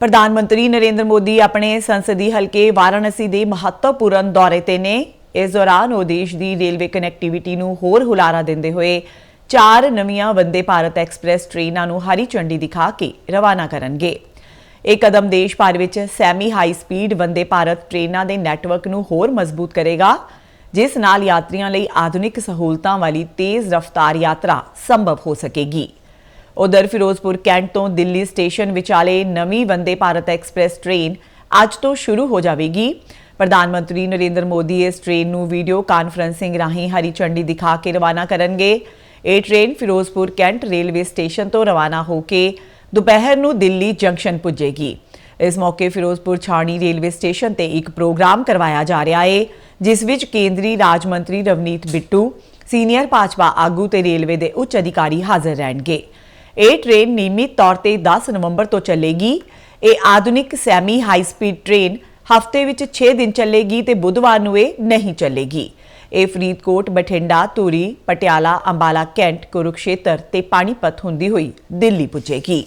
ਪ੍ਰਧਾਨ ਮੰਤਰੀ ਨਰਿੰਦਰ ਮੋਦੀ ਆਪਣੇ ਸੰਸਦੀ ਹਲਕੇ ਵਾਰਾਣਸੀ ਦੇ ਮਹੱਤਵਪੂਰਨ ਦੌਰੇ ਤੇ ਨੇ। ਇਸ ਦੌਰਾਨ ਉਹ ਦੇਸ਼ ਦੀ ਰੇਲਵੇ ਕਨੈਕਟੀਵਿਟੀ ਨੂੰ ਹੋਰ ਹੁਲਾਰਾ ਦਿੰਦੇ ਹੋਏ ਚਾਰ ਨਵੀਆਂ ਵੰਦੇ ਭਾਰਤ ਐਕਸਪ੍ਰੈਸ ਟ੍ਰੇਨਾਂ ਨੂੰ ਹਰੀ ਝੰਡੀ ਦਿਖਾ ਕੇ ਰਵਾਨਾ ਕਰਨਗੇ। ਇਹ ਕਦਮ ਦੇਸ਼ ਭਰ ਵਿੱਚ semi high speed Vande Bharat ਟ੍ਰੇਨਾਂ ਦੇ ਨੈਟਵਰਕ ਨੂੰ ਹੋਰ ਮਜ਼ਬੂਤ ਕਰੇਗਾ, ਜਿਸ ਨਾਲ ਯਾਤਰੀਆਂ ਲਈ ਆਧੁਨਿਕ ਸਹੂਲਤਾਂ ਵਾਲੀ ਤੇਜ਼ ਰਫ਼ਤਾਰ ਯਾਤਰਾ ਸੰਭਵ ਹੋ ਸਕੇਗੀ। ਉਧਰ ਫਿਰੋਜ਼ਪੁਰ, ਕੈਂਟ ਤੋਂ ਦਿੱਲੀ ਸਟੇਸ਼ਨ ਵਿਚਾਲੇ ਨਵੀਂ ਵੰਦੇ ਭਾਰਤ ਐਕਸਪ੍ਰੈਸ ਟ੍ਰੇਨ ਅੱਜ ਤੋਂ ਸ਼ੁਰੂ ਹੋ ਜਾਵੇਗੀ। ਪ੍ਰਧਾਨ ਮੰਤਰੀ ਨਰਿੰਦਰ ਮੋਦੀ ਇਸ ਟ੍ਰੇਨ ਨੂੰ ਵੀਡੀਓ ਕਾਨਫਰੰਸਿੰਗ ਰਾਹੀਂ ਹਰੀ ਝੰਡੀ ਦਿਖਾ ਕੇ ਰਵਾਨਾ ਕਰਨਗੇ। ਇਹ train Firozpur, cantt railway station ਤੋਂ ਰਵਾਨਾ ਹੋ ਕੇ ਦੁਪਹਿਰ ਨੂੰ ਦਿੱਲੀ ਜੰਕਸ਼ਨ ਪੁੱਜੇਗੀ। ਇਸ ਮੌਕੇ ਫਿਰੋਜ਼ਪੁਰ ਛਾਣੀ ਰੇਲਵੇ ਸਟੇਸ਼ਨ ਤੇ ਇੱਕ ਪ੍ਰੋਗਰਾਮ ਕਰਵਾਇਆ ਜਾ ਰਿਹਾ ਹੈ ਜਿਸ ਵਿੱਚ ਕੇਂਦਰੀ ਰਾਜ ਮੰਤਰੀ ਰਵਨੀਤ ਬਿੱਟੂ, ਸੀਨੀਅਰ ਭਾਜਪਾ ਆਗੂ ਤੇ ਰੇਲਵੇ ਦੇ ਉੱਚ ਅਧਿਕਾਰੀ ਹਾਜ਼ਰ ਰਹਿਣਗੇ। ਇਹ ਟ੍ਰੇਨ ਨਿਯਮਿਤ ਤੌਰ ਤੇ 10 ਨਵੰਬਰ ਤੋਂ ਚੱਲੇਗੀ। ਇਹ ਆਧੁਨਿਕ ਸੈਮੀ ਹਾਈ ਸਪੀਡ ਟ੍ਰੇਨ ਹਫ਼ਤੇ ਵਿੱਚ 6 ਦਿਨ ਚੱਲੇਗੀ ਤੇ ਬੁੱਧਵਾਰ ਨੂੰ ਇਹ ਨਹੀਂ ਚੱਲੇਗੀ। ਇਹ ਫਰੀਦਕੋਟ, ਬਠਿੰਡਾ, ਧੂਰੀ, ਪਟਿਆਲਾ, ਅੰਬਾਲਾ, ਕੈਂਟ, ਕੁਰੂਕਸ਼ੇਤਰ ਤੇ ਪਾਣੀਪਤ ਹੁੰਦੀ ਹੋਈ ਦਿੱਲੀ ਪੁੱਜੇਗੀ।